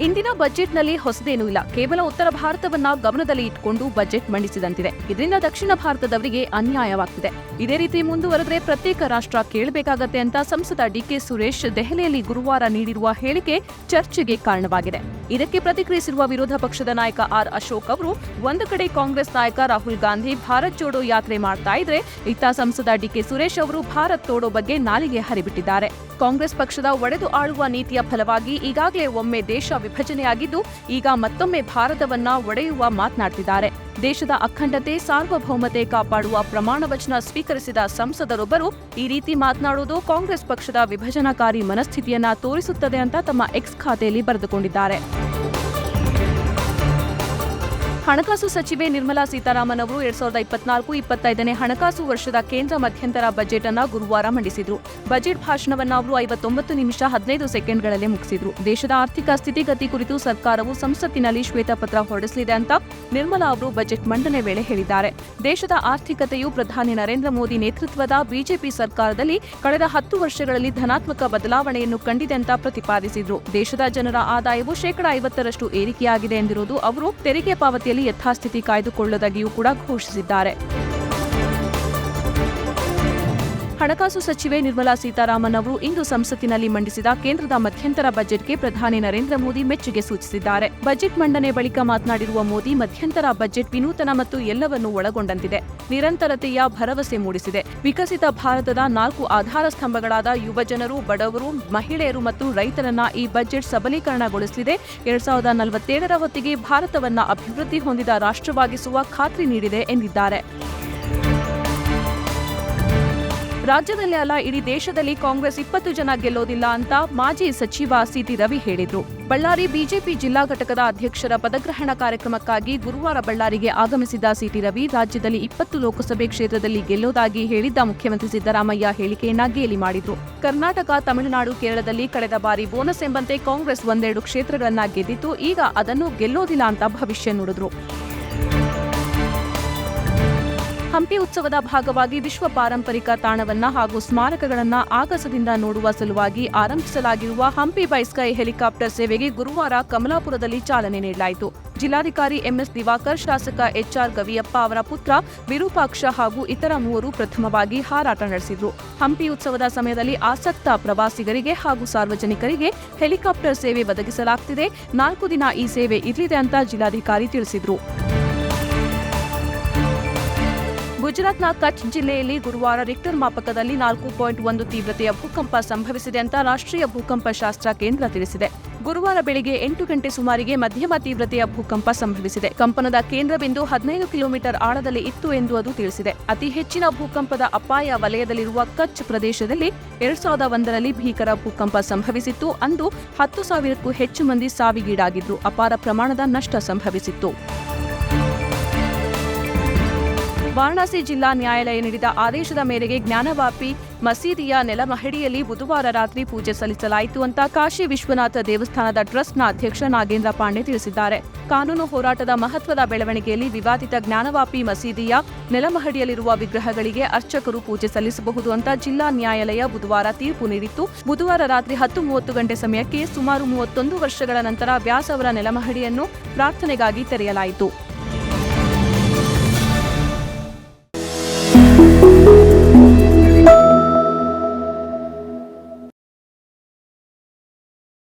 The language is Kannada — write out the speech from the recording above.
ಇಂದಿನ ಬಜೆಟ್ನಲ್ಲಿ ಹೊಸದೇನೂ ಇಲ್ಲ. ಕೇವಲ ಉತ್ತರ ಭಾರತವನ್ನ ಗಮನದಲ್ಲಿ ಇಟ್ಕೊಂಡು ಬಜೆಟ್ ಮಂಡಿಸಿದಂತಿದೆ. ಇದರಿಂದ ದಕ್ಷಿಣ ಭಾರತದವರಿಗೆ ಅನ್ಯಾಯವಾಗ್ತಿದೆ. ಇದೇ ರೀತಿ ಮುಂದುವರೆದ್ರೆ ಪ್ರತ್ಯೇಕ ರಾಷ್ಟ್ರ ಕೇಳಬೇಕಾಗತ್ತೆ ಅಂತ ಸಂಸದ ಡಿಕೆ ಸುರೇಶ್ ದೆಹಲಿಯಲ್ಲಿ ಗುರುವಾರ ನೀಡಿರುವ ಹೇಳಿಕೆ ಚರ್ಚೆಗೆ ಕಾರಣವಾಗಿದೆ. ಇದಕ್ಕೆ ಪ್ರತಿಕ್ರಿಯಿಸಿರುವ ವಿರೋಧ ಪಕ್ಷದ ನಾಯಕ ಆರ್. ಅಶೋಕ್ ಅವರು, ಒಂದು ಕಡೆ ಕಾಂಗ್ರೆಸ್ ನಾಯಕ ರಾಹುಲ್ ಗಾಂಧಿ ಭಾರತ್ ಜೋಡೋ ಯಾತ್ರೆ ಮಾಡ್ತಾ ಇದ್ರೆ, ಇತ್ತ ಸಂಸದ ಡಿಕೆ ಸುರೇಶ್ ಅವರು ಭಾರತ್ ತೋಡೋ ಬಗ್ಗೆ ನಾಲಿಗೆ ಹರಿಬಿಟ್ಟಿದ್ದಾರೆ. ಕಾಂಗ್ರೆಸ್ ಪಕ್ಷದ ಒಡೆದು ಆಳುವ ನೀತಿಯ ಫಲವಾಗಿ ಈಗಾಗಲೇ ಒಮ್ಮೆ ದೇಶ ವಿಭಜನೆಯಾಗಿದ್ದು, ಈಗ ಮತ್ತೊಮ್ಮೆ ಭಾರತವನ್ನ ಒಡೆಯುವ ಮಾತನಾಡ್ತಿದ್ದಾರೆ. ದೇಶದ ಅಖಂಡತೆ, ಸಾರ್ವಭೌಮತೆ ಕಾಪಾಡುವ ಪ್ರಮಾಣ ವಚನ ಸ್ವೀಕರಿಸಿದ ಸಂಸದರೊಬ್ಬರು ಈ ರೀತಿ ಮಾತನಾಡುವುದು ಕಾಂಗ್ರೆಸ್ ಪಕ್ಷದ ವಿಭಜನಕಾರಿ ಮನಸ್ಥಿತಿಯನ್ನ ತೋರಿಸುತ್ತದೆ ಅಂತ ತಮ್ಮ ಎಕ್ಸ್ ಖಾತೆಯಲ್ಲಿ ಬರೆದುಕೊಂಡಿದ್ದಾರೆ. ಹಣಕಾಸು ಸಚಿವೆ ನಿರ್ಮಲಾ ಸೀತಾರಾಮನ್ ಅವರು ಎರಡ್ ಸಾವಿರದ ಇಪ್ಪತ್ನಾಲ್ಕು, ಇಪ್ಪತ್ತೈದನೇ ಹಣಕಾಸು ವರ್ಷದ ಕೇಂದ್ರ ಮಧ್ಯಂತರ ಬಜೆಟ್ ಅನ್ನ ಗುರುವಾರ ಮಂಡಿಸಿದ್ರು. ಬಜೆಟ್ ಭಾಷಣವನ್ನ ಅವರು ಐವತ್ತೊಂಬತ್ತು ನಿಮಿಷ ಹದಿನೈದು ಸೆಕೆಂಡ್ಗಳಲ್ಲೇ ಮುಗಿಸಿದ್ರು. ದೇಶದ ಆರ್ಥಿಕ ಸ್ಥಿತಿಗತಿ ಕುರಿತು ಸರ್ಕಾರವು ಸಂಸತ್ತಿನಲ್ಲಿ ಶ್ವೇತಪತ್ರ ಹೊರಡಿಸಲಿದೆ ಅಂತ ನಿರ್ಮಲಾ ಅವರು ಬಜೆಟ್ ಮಂಡನೆ ವೇಳೆ ಹೇಳಿದ್ದಾರೆ. ದೇಶದ ಆರ್ಥಿಕತೆಯು ಪ್ರಧಾನಿ ನರೇಂದ್ರ ಮೋದಿ ನೇತೃತ್ವದ ಬಿಜೆಪಿ ಸರ್ಕಾರದಲ್ಲಿ ಕಳೆದ ಹತ್ತು ವರ್ಷಗಳಲ್ಲಿ ಧನಾತ್ಮಕ ಬದಲಾವಣೆಯನ್ನು ಕಂಡಿದೆ ಅಂತ ಪ್ರತಿಪಾದಿಸಿದ್ರು. ದೇಶದ ಜನರ ಆದಾಯವು ಶೇಕಡಾ ಐವತ್ತರಷ್ಟು ಏರಿಕೆಯಾಗಿದೆ ಎಂದಿರುವುದು ಅವರು ತೆರಿಗೆ ಪಾವತಿಯಲ್ಲಿ ಯಥಾಸ್ಥಿತಿ ಕಾಯ್ದುಕೊಳ್ಳದಾಗಿಯೂ ಕೂಡ ಘೋಷಿಸಿದ್ದಾರೆ. ಹಣಕಾಸು ಸಚಿವೆ ನಿರ್ಮಲಾ ಸೀತಾರಾಮನ್ ಅವರು ಇಂದು ಸಂಸತ್ತಿನಲ್ಲಿ ಮಂಡಿಸಿದ ಕೇಂದ್ರದ ಮಧ್ಯಂತರ ಬಜೆಟ್ಗೆ ಪ್ರಧಾನಿ ನರೇಂದ್ರ ಮೋದಿ ಮೆಚ್ಚುಗೆ ಸೂಚಿಸಿದ್ದಾರೆ. ಬಜೆಟ್ ಮಂಡನೆ ಬಳಿಕ ಮಾತನಾಡಿರುವ ಮೋದಿ, ಮಧ್ಯಂತರ ಬಜೆಟ್ ವಿನೂತನ ಮತ್ತು ಎಲ್ಲವನ್ನೂ ಒಳಗೊಂಡಂತಿದೆ. ನಿರಂತರತೆಯ ಭರವಸೆ ಮೂಡಿಸಿದೆ. ವಿಕಸಿತ ಭಾರತದ ನಾಲ್ಕು ಆಧಾರ ಸ್ತಂಭಗಳಾದ ಯುವಜನರು ಬಡವರು, ಮಹಿಳೆಯರು ಮತ್ತು ರೈತರನ್ನ ಈ ಬಜೆಟ್ ಸಬಲೀಕರಣಗೊಳಿಸಲಿದೆ. ಎರಡ್ ಸಾವಿರದ ನಲವತ್ತೇಳರ ಹೊತ್ತಿಗೆ ಭಾರತವನ್ನ ಅಭಿವೃದ್ಧಿ ಹೊಂದಿದ ರಾಷ್ಟ್ರವಾಗಿಸುವ ಖಾತ್ರಿ ನೀಡಿದೆ ಎಂದಿದ್ದಾರೆ. ರಾಜ್ಯದಲ್ಲೇ ಅಲ್ಲ, ಇಡೀ ದೇಶದಲ್ಲಿ ಕಾಂಗ್ರೆಸ್ ಇಪ್ಪತ್ತು ಜನ ಗೆಲ್ಲೋದಿಲ್ಲ ಅಂತ ಮಾಜಿ ಸಚಿವ ಸಿಟಿ ರವಿ ಹೇಳಿದ್ರು. ಬಳ್ಳಾರಿ ಬಿಜೆಪಿ ಜಿಲ್ಲಾ ಘಟಕದ ಅಧ್ಯಕ್ಷರ ಪದಗ್ರಹಣ ಕಾರ್ಯಕ್ರಮಕ್ಕಾಗಿ ಗುರುವಾರ ಬಳ್ಳಾರಿಗೆ ಆಗಮಿಸಿದ ಸಿಟಿ ರವಿ, ರಾಜ್ಯದಲ್ಲಿ ಇಪ್ಪತ್ತು ಲೋಕಸಭೆ ಕ್ಷೇತ್ರದಲ್ಲಿ ಗೆಲ್ಲೋದಾಗಿ ಹೇಳಿದ್ದ ಮುಖ್ಯಮಂತ್ರಿ ಸಿದ್ದರಾಮಯ್ಯ ಹೇಳಿಕೆಯನ್ನ ಗೇಲಿ ಮಾಡಿದ್ರು. ಕರ್ನಾಟಕ, ತಮಿಳುನಾಡು, ಕೇರಳದಲ್ಲಿ ಕಳೆದ ಬಾರಿ ಬೋನಸ್ ಎಂಬಂತೆ ಕಾಂಗ್ರೆಸ್ ಒಂದೆರಡು ಕ್ಷೇತ್ರಗಳನ್ನ ಗೆದ್ದಿತ್ತು, ಈಗ ಅದನ್ನು ಗೆಲ್ಲೋದಿಲ್ಲ ಅಂತ ಭವಿಷ್ಯ ನುಡಿದ್ರು. ಹಂಪಿ ಉತ್ಸವದ ಭಾಗವಾಗಿ ವಿಶ್ವ ಪಾರಂಪರಿಕ ತಾಣವನ್ನ ಹಾಗೂ ಸ್ಮಾರಕಗಳನ್ನ ಆಗಸದಿಂದ ನೋಡುವ ಸಲುವಾಗಿ ಆರಂಭಿಸಲಾಗಿರುವ ಹಂಪಿ ಬೈಸ್ಕೈ ಹೆಲಿಕಾಪ್ಟರ್ ಸೇವೆಗೆ ಗುರುವಾರ ಕಮಲಾಪುರದಲ್ಲಿ ಚಾಲನೆ ನೀಡಲಾಯಿತು. ಜಿಲ್ಲಾಧಿಕಾರಿ ಎಂಎಸ್ ದಿವಾಕರ್, ಶಾಸಕ ಎಚ್ಆರ್ ಗವಿಯಪ್ಪ ಅವರ ಪುತ್ರ ವಿರೂಪಾಕ್ಷ ಹಾಗೂ ಇತರ ಮೂವರು ಪ್ರಥಮವಾಗಿ ಹಾರಾಟ ನಡೆಸಿದ್ರು. ಹಂಪಿ ಉತ್ಸವದ ಸಮಯದಲ್ಲಿ ಆಸಕ್ತ ಪ್ರವಾಸಿಗರಿಗೆ ಹಾಗೂ ಸಾರ್ವಜನಿಕರಿಗೆ ಹೆಲಿಕಾಪ್ಟರ್ ಸೇವೆ ಒದಗಿಸಲಾಗುತ್ತಿದೆ ನಾಲ್ಕು ದಿನ ಈ ಸೇವೆ ಇರಲಿದೆ ಅಂತ ಜಿಲ್ಲಾಧಿಕಾರಿ ತಿಳಿಸಿದ್ರು. ಗುಜರಾತ್ನ ಕಚ್ ಜಿಲ್ಲೆಯಲ್ಲಿ ಗುರುವಾರ ರಿಕ್ಟರ್ ಮಾಪಕದಲ್ಲಿ ನಾಲ್ಕು ಪಾಯಿಂಟ್ ಒಂದು ತೀವ್ರತೆಯ ಭೂಕಂಪ ಸಂಭವಿಸಿದೆ ಅಂತ ರಾಷ್ಟ್ರೀಯ ಭೂಕಂಪ ಶಾಸ್ತ್ರ ಕೇಂದ್ರ ತಿಳಿಸಿದೆ. ಗುರುವಾರ ಬೆಳಗ್ಗೆ ಎಂಟು ಗಂಟೆ ಸುಮಾರಿಗೆ ಮಧ್ಯಮ ತೀವ್ರತೆಯ ಭೂಕಂಪ ಸಂಭವಿಸಿದೆ. ಕಂಪನದ ಕೇಂದ್ರ ಬಿಂದು ಹದಿನೈದು ಕಿಲೋಮೀಟರ್ ಆಳದಲ್ಲಿ ಇತ್ತು ಎಂದು ಅದು ತಿಳಿಸಿದೆ. ಅತಿ ಹೆಚ್ಚಿನ ಭೂಕಂಪದ ಅಪಾಯ ವಲಯದಲ್ಲಿರುವ ಕಚ್ ಪ್ರದೇಶದಲ್ಲಿ ಎರಡ್ ಸಾವಿರದ ಒಂದರಲ್ಲಿ ಭೀಕರ ಭೂಕಂಪ ಸಂಭವಿಸಿತ್ತು. ಅಂದು ಹತ್ತು ಸಾವಿರಕ್ಕೂ ಹೆಚ್ಚು ಮಂದಿ ಸಾವಿಗೀಡಾಗಿದ್ದು ಅಪಾರ ಪ್ರಮಾಣದ ನಷ್ಟ ಸಂಭವಿಸಿತ್ತು. ವಾರಣಾಸಿ ಜಿಲ್ಲಾ ನ್ಯಾಯಾಲಯ ನೀಡಿದ ಆದೇಶದ ಮೇರೆಗೆ ಜ್ಞಾನವಾಪಿ ಮಸೀದಿಯ ನೆಲಮಹಡಿಯಲ್ಲಿ ಬುಧವಾರ ರಾತ್ರಿ ಪೂಜೆ ಸಲ್ಲಿಸಲಾಯಿತು ಅಂತ ಕಾಶಿ ವಿಶ್ವನಾಥ ದೇವಸ್ಥಾನದ ಟ್ರಸ್ಟ್ನ ಅಧ್ಯಕ್ಷ ನಾಗೇಂದ್ರ ಪಾಂಡೆ ತಿಳಿಸಿದ್ದಾರೆ. ಕಾನೂನು ಹೋರಾಟದ ಮಹತ್ವದ ಬೆಳವಣಿಗೆಯಲ್ಲಿ ವಿವಾದಿತ ಜ್ಞಾನವಾಪಿ ಮಸೀದಿಯ ನೆಲಮಹಡಿಯಲ್ಲಿರುವ ವಿಗ್ರಹಗಳಿಗೆ ಅರ್ಚಕರು ಪೂಜೆ ಸಲ್ಲಿಸಬಹುದು ಅಂತ ಜಿಲ್ಲಾ ನ್ಯಾಯಾಲಯ ಬುಧವಾರ ತೀರ್ಪು ನೀಡಿತ್ತು. ಬುಧವಾರ ರಾತ್ರಿ ಹತ್ತು ಮೂವತ್ತು ಗಂಟೆ ಸಮಯಕ್ಕೆ ಸುಮಾರು ಮೂವತ್ತೊಂದು ವರ್ಷಗಳ ನಂತರ ವ್ಯಾಸ್ ಅವರ ನೆಲಮಹಡಿಯನ್ನು ಪ್ರಾರ್ಥನೆಗಾಗಿ ತೆರೆಯಲಾಯಿತು.